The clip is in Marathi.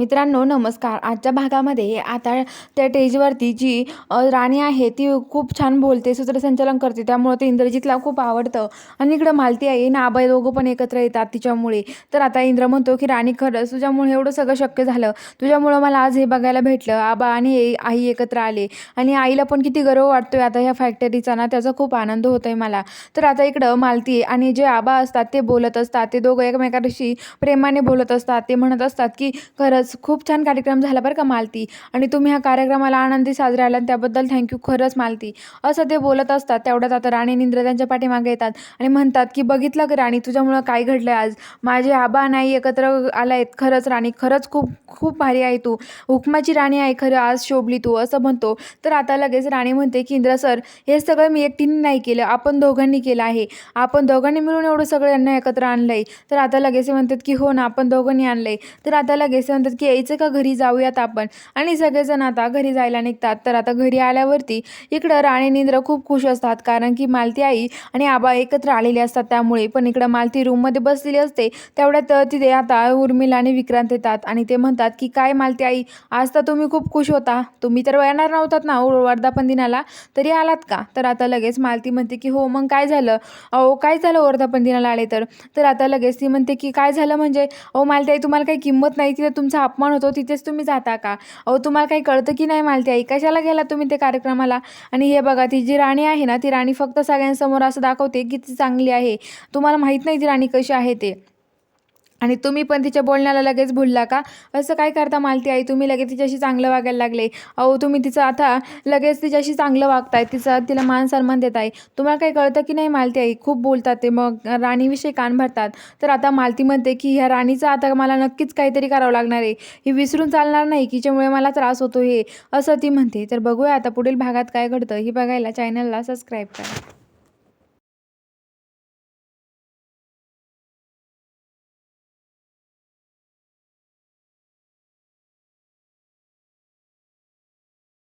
मित्रांनो नमस्कार. आजच्या भागामध्ये आता त्या स्टेजवरती जी राणी आहे ती खूप छान बोलते सूत्रसंचालन करते. त्यामुळं ते इंद्रजितला खूप आवडतं. आणि इकडं मालती आहे ना आबाई दोघं पण एकत्र येतात तिच्यामुळे. तर आता इंद्र म्हणतो की राणी खरंच तुझ्यामुळे एवढं सगळं शक्य झालं. तुझ्यामुळं मला आज हे बघायला भेटलं. आबा आणि आई- आई एकत्र आले. आणि आईला पण किती गर्व वाटतोय आता ह्या फॅक्टरीचा ना. त्याचा खूप आनंद होतोय मला. तर आता इकडं मालती आणि जे आबा असतात ते बोलत असतात. ते दोघं एकमेकांशी प्रेमाने बोलत असतात. ते म्हणत असतात की खरंच खूप छान कार्यक्रम झाला बरं का मालती. आणि तुम्ही ह्या कार्यक्रमाला आनंदी साजरा आला त्याबद्दल थँक्यू खरंच मालती. असं ते बोलत असतात तेवढ्यात आता राणी निंद्र त्यांच्या पाठीमागे येतात आणि म्हणतात की बघितलं का राणी तुझ्यामुळं काय घडलं आज? माझे आबा नाही एकत्र आला आहेत खरंच राणी खरंच खूप खूप भारी आहे तू. हुकमाची राणी आहे खरं आज शोभली तू असं म्हणतो. तर आता लगेच राणी म्हणते की इंद्र सर हे सगळं मी एकटीने नाही केलं आपण दोघांनी केलं आहे. आपण दोघांनी मिळून एवढं सगळं यांना एकत्र आणलं आहे तर आता लगेच म्हणतात की हो ना आपण दोघांनी आणलं आहे तर आता लगेच म्हणतात म्हणतात की यायचं का घरी जाऊयात आपण? आणि सगळेजण आता घरी जायला निघतात. तर आता घरी आल्यावरती इकडं राणी निंद्र खूप खुश असतात. कारण की मालती आई आणि आबा एकत्र आलेले असतात त्यामुळे. पण इकडं मालती रूममध्ये बसलेली असते. तेवढ्यात तिथे आता उर्मिला आणि विक्रांत येतात. आणि ते म्हणतात की काय मालती आई आज तर तुम्ही खूप खुश होता. तुम्ही तर येणार नव्हतात ना हो, वर्धापन दिनाला तरी आलात का? तर आता लगेच मालती म्हणते की हो मग काय झालं? अहो काय झालं वर्धापन दिनाला आले तर? तर आता लगेच ती म्हणते की काय झालं म्हणजे? अहो मालती आई तुम्हाला काही किंमत नाही. तिथे तुमचा अपमान होतो तिथेच तुम्ही जाता का? अहो तुम्हाला काही कळतं की नाही मालती आई? कशाला गेला तुम्ही ते कार्यक्रमाला? आणि हे बघा ती जी राणी आहे ना ती राणी फक्त सगळ्यांसमोर असं दाखवते की ती चांगली आहे. तुम्हाला माहीत नाही ती राणी कशी आहे ते. आणि तुम्ही पण तिच्या बोलण्याला लगेच भुलला का? असं काय करता मालती आई? तुम्ही लगेच तिच्याशी चांगलं वागायला लागले. अहो तुम्ही तिचं आता लगेच तिच्याशी चांगलं वागताय. तिचा तिला मान सन्मान देत आहे तुम्हाला काही कळतं की नाही मालती आई? खूप बोलतात ते. मग राणीविषयी कान भरतात. तर आता मालती म्हणते की ह्या राणीचं आता मला नक्कीच काहीतरी करावं लागणार आहे. ही विसरून चालणार नाही. तिच्यामुळे मला त्रास होतो हे. असं ती म्हणते. तर बघूया आता पुढील भागात काय घडतं. हे बघायला चॅनलला सबस्क्राईब करा.